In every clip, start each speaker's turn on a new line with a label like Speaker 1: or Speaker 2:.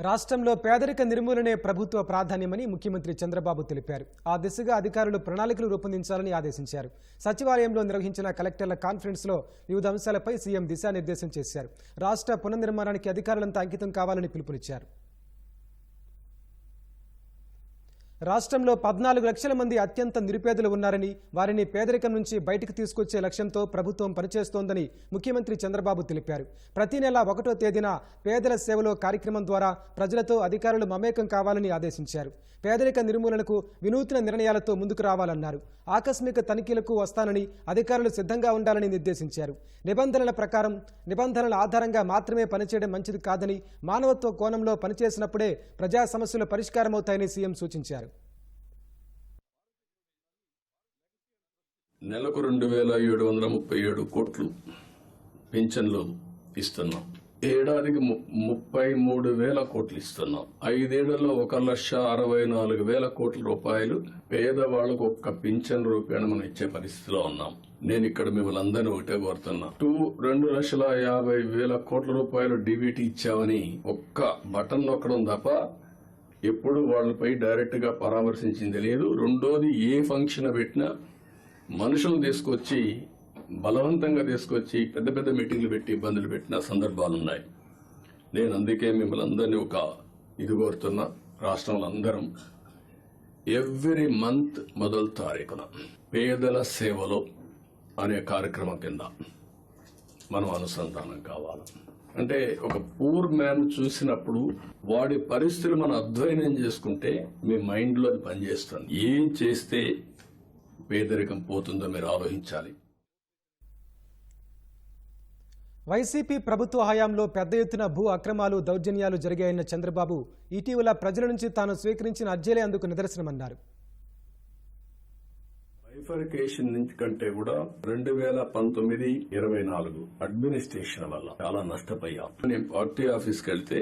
Speaker 1: రాష్ట్రంలో పేదరిక నిర్మూలనే ప్రభుత్వ ప్రాధాన్యమని ముఖ్యమంత్రి చంద్రబాబు తెలిపారు. ఆ దిశగా అధికారులు ప్రణాళికలు రూపొందించాలని ఆదేశించారు. సచివాలయంలో నిర్వహించిన కలెక్టర్ల కాన్ఫరెన్స్లో వివిధ అంశాలపై సీఎం దిశానిర్దేశం చేశారు. రాష్ట్ర పునర్నిర్మాణానికి అధికారులంతా అంకితం కావాలని పిలుపునిచ్చారు. రాష్ట్రంలో పద్నాలుగు లక్షల మంది అత్యంత నిరుపేదలు ఉన్నారని వారిని పేదరికం నుంచి బయటకు తీసుకొచ్చే లక్ష్యంతో ప్రభుత్వం పనిచేస్తోందని ముఖ్యమంత్రి చంద్రబాబు తెలిపారు. ప్రతి నెల ఒకటో తేదీన పేదల సేవలో కార్యక్రమం ద్వారా ప్రజలతో అధికారులు మమేకం కావాలని ఆదేశించారు. పేదరిక నిర్మూలనకు వినూత్న నిర్ణయాలతో ముందుకు రావాలన్నారు. ఆకస్మిక తనిఖీలకు వస్తానని అధికారులు సిద్ధంగా ఉండాలని నిర్దేశించారు. నిబంధనల ప్రకారం నిబంధనల ఆధారంగా మాత్రమే పనిచేయడం మంచిది కాదని మానవత్వ కోణంలో పనిచేసినప్పుడే ప్రజా సమస్యలు పరిష్కారమవుతాయని సీఎం సూచించారు.
Speaker 2: నెలకు రెండు వేల ఏడు వందల ముప్పై ఏడు కోట్లు పింఛన్లు ఇస్తున్నాం. ఏడాదికి ము- ముప్పై మూడు వేల కోట్లు ఇస్తున్నాం. ఐదేళ్ళలో ఒక లక్ష అరవై నాలుగు వేల కోట్ల రూపాయలు పేదవాళ్ళకు ఒక్క పింఛన్ రూపాయలు మనం ఇచ్చే పరిస్థితిలో ఉన్నాం. నేను ఇక్కడ మిమ్మల్ని అందరినీ ఒకటే కోరుతున్నా. టూ రెండు లక్షల యాభై వేల కోట్ల రూపాయలు డిబిటీ ఇచ్చామని ఒక్క బటన్ నొక్కడం తప్ప ఎప్పుడు వాళ్ళపై డైరెక్ట్గా పరామర్శించింది లేదు. రెండోది ఏ ఫంక్షన్ పెట్టినా మనుషులను తీసుకొచ్చి బలవంతంగా తీసుకొచ్చి పెద్ద పెద్ద మీటింగ్లు పెట్టి ఇబ్బందులు పెట్టిన సందర్భాలు ఉన్నాయి. నేను అందుకే మిమ్మల్ని అందరినీ ఒక ఇది కోరుతున్నా. రాష్ట్రంలో అందరం ఎవ్రీ మంత్ మొదలు తారీఖున పేదల సేవలో అనే కార్యక్రమం కింద మనం అనుసంధానం కావాలి. అంటే ఒక పూర్ మ్యాన్ చూసినప్పుడు వాడి పరిస్థితులు మనం అధ్వయనం చేసుకుంటే మీ మైండ్లో అది పనిచేస్తుంది. ఏం చేస్తే పేదరికం పోతుందో మీరు ఆలోచించాలి.
Speaker 1: వైసీపీ ప్రభుత్వ హయాంలో పెద్ద ఎత్తున భూ అక్రమాలు దౌర్జన్యాలు జరిగాయన్న చంద్రబాబు ఇటీవల ప్రజల నుంచి తాను స్వీకరించిన అర్జీలే అందుకు నిదర్శనమన్నారు.
Speaker 2: బైఫర్కేషన్ నుంచి కంటే కూడా రెండు వేల పంతొమ్మిది ఇరవై నాలుగు అడ్మినిస్ట్రేషన్ వల్ల చాలా నష్టపోయాం. నేను పార్టీ ఆఫీస్కి వెళ్తే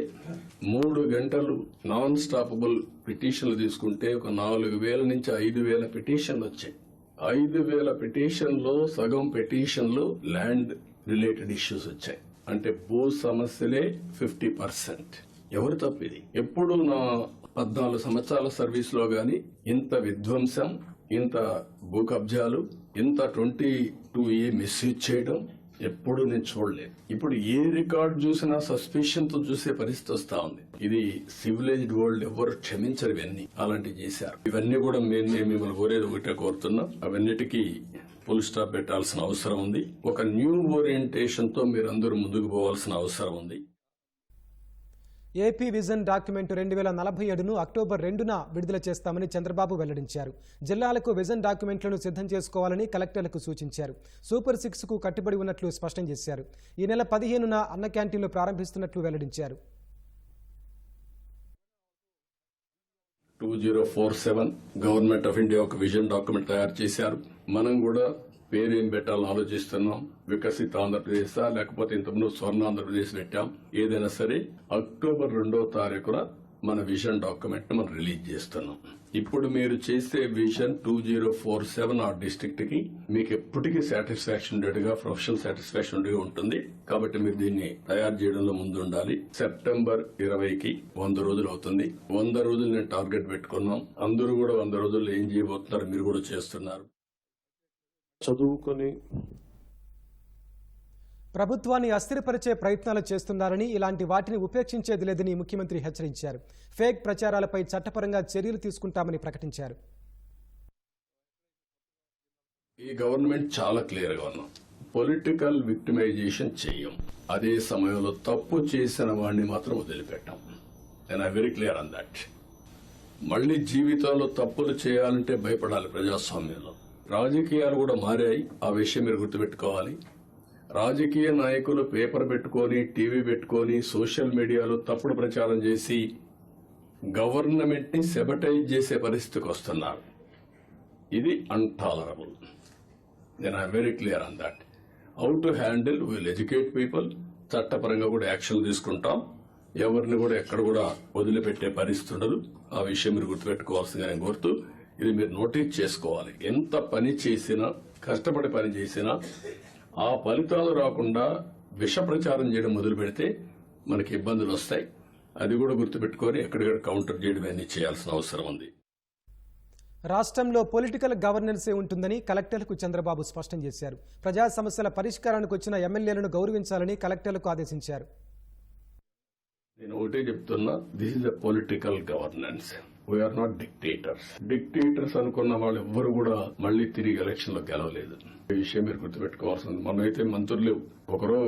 Speaker 2: మూడు గంటలు నాన్ స్టాపబుల్ పిటిషన్లు తీసుకుంటే ఒక నాలుగు వేల నుంచి ఐదు వేల పిటిషన్లు వచ్చాయి. ఐదు వేల పిటిషన్లో సగం పిటిషన్లు ల్యాండ్ రిలేటెడ్ ఇష్యూస్ వచ్చాయి. అంటే భూ సమస్యలే ఫిఫ్టీ పర్సెంట్. ఎవరు తప్పిది ఎప్పుడు నా పద్నాలుగు సంవత్సరాల సర్వీస్లో గాని ఇంత విధ్వంసం ఇంత భూ కబ్జాలు ఇంత ట్వంటీ టూ ఏ మిస్యూజ్ చేయడం ఎప్పుడు నేను చూడలేదు. ఇప్పుడు ఏ రికార్డ్ చూసినా సస్పెషన్తో చూసే పరిస్థితి వస్తా ఉంది. ఇది సివిలైజ్డ్ వరల్డ్ ఎవరు క్షమించరు ఇవన్నీ. అలాంటివి చేశారు. ఇవన్నీ కూడా మేము మేము మిమ్మల్ని కోరేది ఒకటే కోరుతున్నాం. అవన్నిటికీ ఫుల్ స్టాప్ పెట్టాల్సిన అవసరం ఉంది. ఒక న్యూ ఓరియంటేషన్తో మీరందరూ ముందుకు పోవాల్సిన అవసరం ఉంది.
Speaker 1: ఏపీ విజన్ డాక్యుమెంట్ రెండు వేల నలభై ఏడును అక్టోబర్ రెండున విడుదల చేస్తామని చంద్రబాబు వెల్లడించారు. జిల్లాలకు విజన్ డాక్యుమెంట్లను సిద్ధం చేసుకోవాలని కలెక్టర్లకు సూచించారు. సూపర్ సిక్స్కు కట్టుబడి ఉన్నట్లు స్పష్టం చేశారు. ఈ నెల పదిహేనున అన్న క్యాంటీన్లు ప్రారంభిస్తున్నట్లు వెల్లడించారు.
Speaker 2: Two zero four seven government of India ఒక విజన్ డాక్యుమెంట్ తయారు చేశారు. మనం కూడా పేరేం పెట్టాలని ఆలోచిస్తున్నాం. వికసిత ఆంధ్రప్రదేశ్ లేకపోతే ఇంతకుముందు స్వర్ణ ఆంధ్రప్రదేశ్ పెట్టాం. ఏదైనా సరే అక్టోబర్ రెండో తారీఖున మన విజన్ డాక్యుమెంట్ మనం రిలీజ్ చేస్తున్నాం. ఇప్పుడు మీరు చేసే vision two zero four seven ఆ డిస్ట్రిక్ట్కి మీకు ఎప్పటికీ సాటిస్ఫాక్షన్ ఉండేట్టుగా ప్రొఫెషనల్ సాటిస్ఫాక్షన్ ఉండేగా ఉంటుంది. కాబట్టి మీరు దీన్ని తయారు చేయడంలో ముందు ఉండాలి. సెప్టెంబర్ ఇరవైకి వంద రోజులు అవుతుంది. వంద రోజులు నేను టార్గెట్ పెట్టుకున్నాం. అందరూ కూడా వంద రోజుల్లో ఏం చేయబోతున్నారు మీరు కూడా చేస్తున్నారు.
Speaker 3: చదువుకొని
Speaker 1: ప్రభుత్వాన్ని అస్థిరపరిచే ప్రయత్నాలు చేస్తున్నారని ఇలాంటి వాటిని ఉపేక్షించేది లేదని ముఖ్యమంత్రి హెచ్చరించారు. ఫేక్ ప్రచారాలపై చట్టపరంగా చర్యలు తీసుకుంటామని ప్రకటించారు.
Speaker 2: ఈ గవర్నమెంట్ చాలా క్లియర్గా ఉన్నాం పొలిటికల్ విక్టిమైజేషన్ చెయ్యం అదే సమయంలో తప్పు చేసిన వాడిని మాత్రం వదిలిపెట్టాం. నేను వెరీ క్లియర్ అన్ దట్ మళ్ళీ జీవితంలో తప్పులు చేయాలంటే భయపడాలి ప్రజాస్వామ్యంలో. రాజకీయాలు కూడా మారాయి. ఆ విషయం మీరు గుర్తుపెట్టుకోవాలి. రాజకీయ నాయకులు పేపర్ పెట్టుకొని టీవీ పెట్టుకొని సోషల్ మీడియాలో తప్పుడు ప్రచారం చేసి గవర్నమెంట్ని సెబటైజ్ చేసే పరిస్థితికి వస్తున్నారు. ఇది అన్టాలరబుల్ నేను I very clear on that. How to handle will educate people చట్టపరంగా కూడా యాక్షన్ తీసుకుంటాం. ఎవరిని కూడా ఎక్కడ కూడా వదిలిపెట్టే పరిస్థితి ఉండదు. ఆ విషయం మీరు గుర్తుపెట్టుకోవాల్సిందిగా నేను కోరుతూ ఇది మీరు నోటీస్ చేసుకోవాలి. ఎంత పని చేసినా కష్టపడి పని చేసినా ఆ ఫలితాలు రాకుండా విష ప్రచారం చేయడం మొదలు పెడితే మనకి ఇబ్బందులు వస్తాయి. అది కూడా గుర్తుపెట్టుకొని ఎక్కడిక్కడ కౌంటర్ చేయడం అన్ని చేయాల్సిన అవసరం ఉంది.
Speaker 1: రాష్ట్రంలో పొలిటికల్ గవర్నెన్సే ఉంటుందని కలెక్టర్లకు చంద్రబాబు స్పష్టం చేశారు. ప్రజా సమస్యల పరిష్కారానికి వచ్చిన ఎమ్మెల్యేలను గౌరవించాలని కలెక్టర్లకు ఆదేశించారు.
Speaker 2: నేను ఒకటే చెప్తున్నా this is a political governance we are not dictators dictators అనుకున్న వాళ్ళు ఎవ్వరు కూడా మళ్ళీ తిరిగి ఎలక్షన్లో గెలవలేదు. ఈ విషయం మీరు గుర్తుపెట్టుకోవాల్సింది. మనమైతే మంత్రులు ఒకరో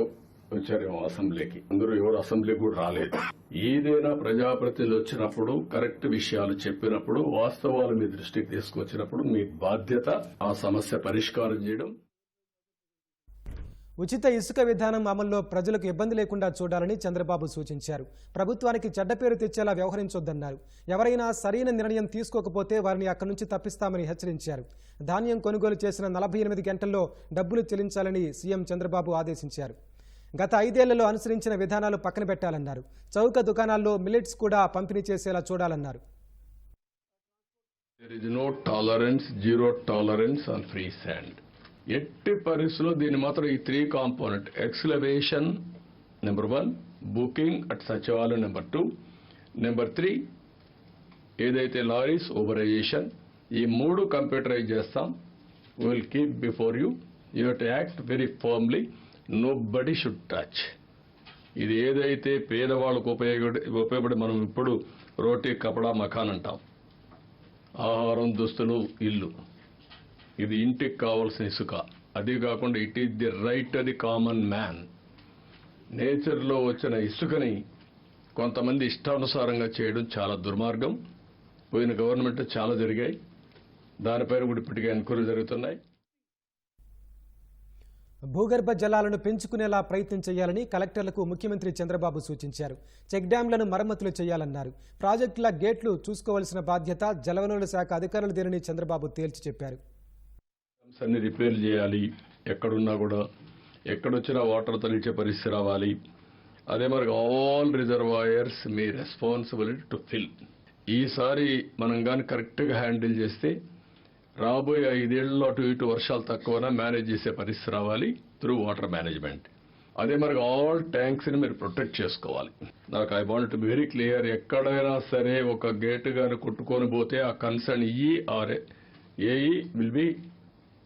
Speaker 2: వచ్చారేమో అసెంబ్లీకి. అందరూ ఎవరు అసెంబ్లీకి కూడా రాలేదు. ఏదైనా ప్రజాప్రతినిధులు వచ్చినప్పుడు కరెక్ట్ విషయాలు చెప్పినప్పుడు వాస్తవాలు మీ దృష్టికి తీసుకొచ్చినప్పుడు మీ బాధ్యత ఆ సమస్య పరిష్కారం చేయడం
Speaker 1: ఉచిత ఇసుక విధానం అమల్లో ప్రజలకు ఇబ్బంది లేకుండా చూడాలని చంద్రబాబు సూచించారు. ప్రభుత్వానికి చెడ్డ పేరు తెచ్చేలా వ్యవహరించొద్దన్నారు. ఎవరైనా సరైన నిర్ణయం తీసుకోకపోతే వారిని అక్కడి నుంచి తప్పిస్తామని హెచ్చరించారు. ధాన్యం కొనుగోలు చేసిన నలభై ఎనిమిది గంటల్లో డబ్బులు చెల్లించాలని సీఎం చంద్రబాబు ఆదేశించారు. గత ఐదేళ్ళలో అనుసరించిన విధానాలు పక్కన పెట్టాలన్నారు. చౌక దుకాణాల్లో మిల్లెట్స్ కూడా పంపిణీ చేసేలా చూడాలన్నారు.
Speaker 2: Tolerance zero tolerance on free sand ఎట్టి పరిస్థితుల్లో దీన్ని మాత్రం ఈ three component excavation number one booking at Sachivalayam number two number three ఏదైతే లారీస్ ఓబరైజేషన్ ఈ మూడు కంప్యూటరైజ్ చేస్తాం. Will keep before you you hate act very firmly nobody should touch ఇది ఏదైతే పేదవాళ్ళకు ఉపయోగ ఉపయోగపడి మనం ఇప్పుడు రోటీ కపడా మకాన్ అంటాం. ఆహారం దుస్తులు ఇల్లు. ఇది ఇంటికి కావాల్సిన ఇసుక. అదే కాకుండా it is the right the common man. నేచర్లో వచ్చిన ఇసుకని కొంతమంది ఇష్టానుసారంగా చేయడం చాలా దుర్మార్గం. పోయిన గవర్నమెంట్ చాలా జరిగాయి. దానిపైన కూడా ఇప్పటికే ఎంక్వైరీ జరుగుతున్నాయి.
Speaker 1: భూగర్భ జలాలను పెంచుకునేలా ప్రయత్నం చేయాలని కలెక్టర్లకు ముఖ్యమంత్రి చంద్రబాబు సూచించారు. చెక్ డ్యాంలను మరమ్మతులు చేయాలన్నారు. ప్రాజెక్టుల గేట్లు చూసుకోవాల్సిన బాధ్యత జలవనరుల శాఖ అధికారులు దేనని చంద్రబాబు తేల్చి చెప్పారు.
Speaker 2: అన్ని రిపేర్ చేయాలి. ఎక్కడున్నా కూడా ఎక్కడొచ్చినా వాటర్ తలిచే పరిస్థితి రావాలి. అదే మరి ఆల్ రిజర్వాయర్స్ మీ రెస్పాన్సిబిలిటీ టు ఫిల్. ఈసారి మనం కానీ కరెక్ట్గా హ్యాండిల్ చేస్తే రాబోయే ఐదేళ్ళలో అటు ఇటు వర్షాలు తక్కువనా మేనేజ్ చేసే పరిస్థితి రావాలి త్రూ వాటర్ మేనేజ్మెంట్. అదే మరి ఆల్ ట్యాంక్స్ని మీరు ప్రొటెక్ట్ చేసుకోవాలి. నాకు I want to very clear ఎక్కడైనా సరే ఒక గేట్ కానీ కొట్టుకొని పోతే ఆ కన్సర్న్ ఈ ఆర్ ఏఈ విల్ బి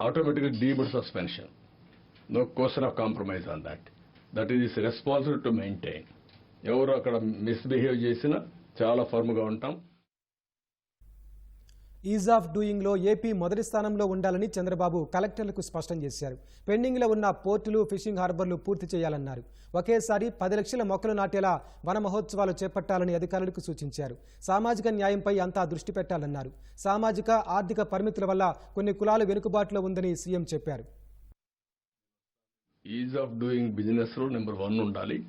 Speaker 2: ఆటోమేటిక్గా డీబుడ్ suspension no question of compromise on that that is responsible to maintain ఎవరు అక్కడ మిస్బిహేవ్ చేసినా చాలా ఫర్మ్గా ఉంటాం.
Speaker 1: ఈజ్ ఆఫ్ డూయింగ్లో ఏపీ మొదటి స్థానంలో ఉండాలని చంద్రబాబు కలెక్టర్లకు స్పష్టం చేశారు. పెండింగ్లో ఉన్న పోర్టులు ఫిషింగ్ హార్బర్లు పూర్తి చేయాలన్నారు. ఒకేసారి పది లక్షల మొక్కలు నాటేలా వన మహోత్సవాలు చేపట్టాలని అధికారులకు సూచించారు. సామాజిక న్యాయంపై అంతా దృష్టి పెట్టాలన్నారు. సామాజిక ఆర్థిక పరిమితుల వల్ల కొన్ని కులాలు వెనుకబాటులో ఉందని సీఎం చెప్పారు.
Speaker 2: ఈజ్ ఆఫ్ డూయింగ్ బిజినెస్లో నెంబర్ వన్ ఉండాలి.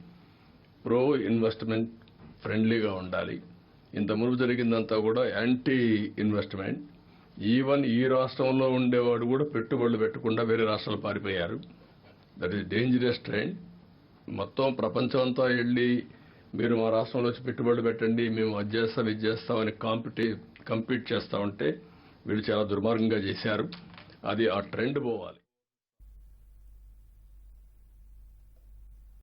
Speaker 2: ప్రో ఇన్వెస్ట్మెంట్ ఫ్రెండ్లీగా ఉండాలి. ఇంత మునుపు జరిగిందంతా కూడా యాంటీ ఇన్వెస్ట్మెంట్. ఈవెన్ ఈ రాష్ట్రంలో ఉండేవాడు కూడా పెట్టుబడులు పెట్టకుండా వేరే రాష్ట్రాలు పారిపోయారు. దట్ ఈస్ డేంజరస్ ట్రెండ్ మొత్తం ప్రపంచం అంతా వెళ్ళి మీరు మా రాష్ట్రంలో వచ్చి పెట్టుబడులు పెట్టండి మేము అది చేస్తాం ఇది చేస్తామని కాంపిటీ కంపీట్ చేస్తా ఉంటే వీళ్ళు చాలా దుర్మార్గంగా చేశారు. అది ఆ ట్రెండ్ పోవాలి.